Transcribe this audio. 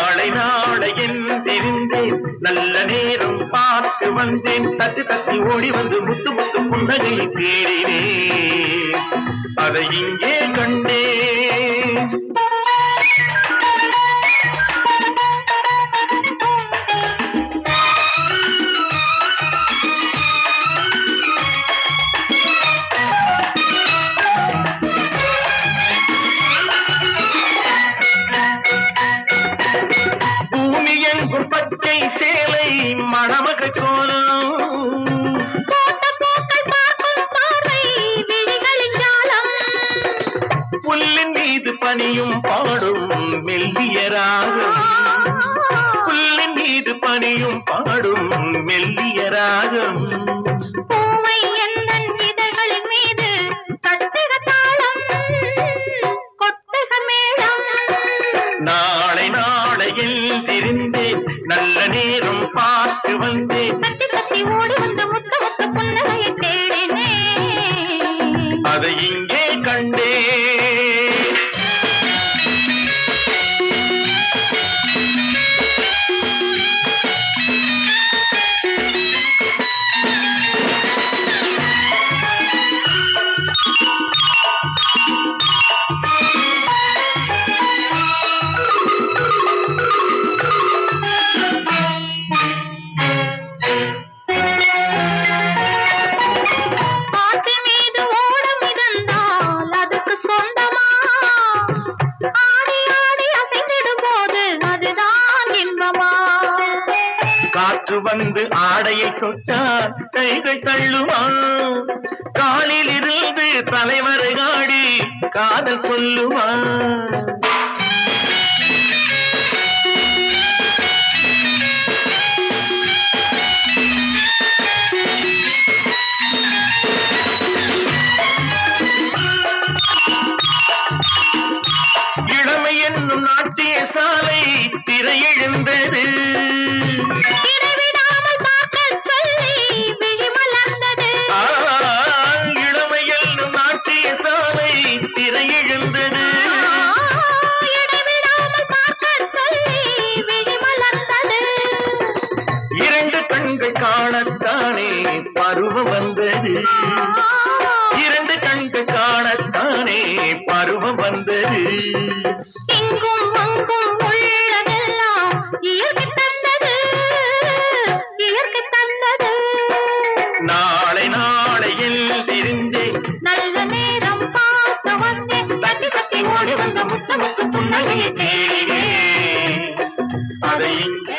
நாளை நாளை என்றிருந்தேன் நல்ல நேரம் பார்த்து வந்தேன். தத்து தத்தி ஓடி வந்து முத்து முத்து புன்னகை தேடினேன் அதை இங்கே கண்டு நமக்கு கோலம் போட்ட பூக்கள் பார்க்கும் பார்வை விழிகளின் ஜாலம் புல்லின் மீது பனியும் பாடும் மெல்லிய ராகம். புல்லின் மீது பனியும் பாடும் மெல்லிய ராகம் நாளை எந்தன் இதழ்களின் மீது நல்ல நேரம் பார்த்து வந்தேன். தட்டி தட்டி ஓடி வந்த முத்து காற்று வந்து ஆடையை தொட்டால் கைகள் தள்ளுவான். காலில் இருந்து தலைவரை ஆடி காதல் சொல்லுவான். இளமை என்னும் நாட்டிய சாலை திரையெழுந்தது விழி மலர்ந்தது. இரண்டு கண்கள் காணத்தானே பருவம் வந்தது. இரண்டு கண்கள் காணத்தானே பருவம் வந்தது. இங்கும் அங்கும் உள்ளதெல்லாம் இயற்கை தந்தது. இயற்கை தந்தது. நாளை நாளையில் தெரிந்தேன் நல்ல ஓடி வந்த முத்த முத்து புன்னகையை தேடினே அதை இங்கே